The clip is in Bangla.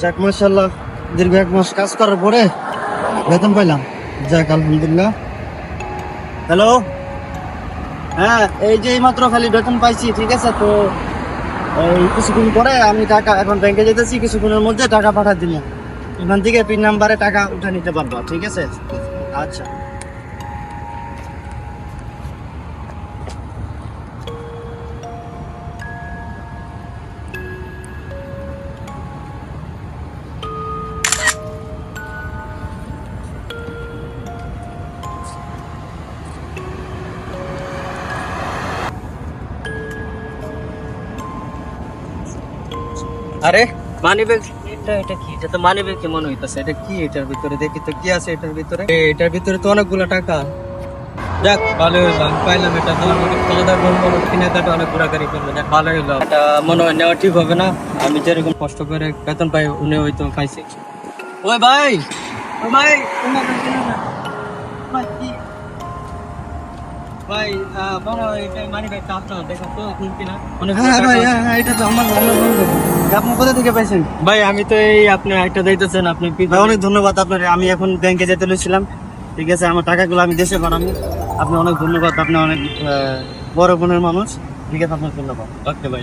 যাক মাসাল্লাহ দীর্ঘ এক মাস কাজ করার পরে বেতন পাইলাম। যাক, আলহামদুলিল্লাহ। হ্যালো হ্যাঁ এই যে এইমাত্র খালি বেতন পাইছি, ঠিক আছে? তো কিছুক্ষণ পরে আমি টাকা এখন ব্যাংকে যেতেছি, কিছুক্ষণের মধ্যে টাকা পাঠা দিলাম। এখান থেকে পিন নাম্বারে টাকা উঠে নিতে পারব, ঠিক আছে? আচ্ছা। আরে? মানি ব্যাগ এটা এটা কি? এটা তো মানি ব্যাগ মনে হইতাছে? এটা কি এটার ভিতরে? দেখি তো কি আছে এটার ভিতরে? এটার ভিতরে তো অনেকগুলো টাকা। যাক ভালো হইল আমি পাইলাম এটা। তো আমাকে খাওয়া বলব কিনে কাটা অনেক ঘোরাঘুরি করবে যাক ভালো হইল। এটা মনে হয় নেওয়া ঠিক হবে না। আমি যেরকম কষ্ট করে বেতন পাই উনি হয়তো পাইছে। ওই ভাই ও। ভাই, ভাই আহ, এটা মানি ব্যাগটা আপনার দেখো তো আপনি কিনা। হ্যাঁ ভাই হ্যাঁ হ্যাঁ এটা তো আমার আমার বন্ধু আপনি কোথা থেকে পাইছেন ভাই আমি তো এই আপনি একটা দিতেছেন আপনি ভাই অনেক ধন্যবাদ আপনার আমি এখন ব্যাংকে যেতে লইছিলাম। ঠিক আছে আমার টাকাগুলো আমি দেশে বানাবো আপনি অনেক ধন্যবাদ আপনি অনেক বড় বোনের মানুষ। ঠিক আছে আপনার ধন্যবাদ। ওকে ভাই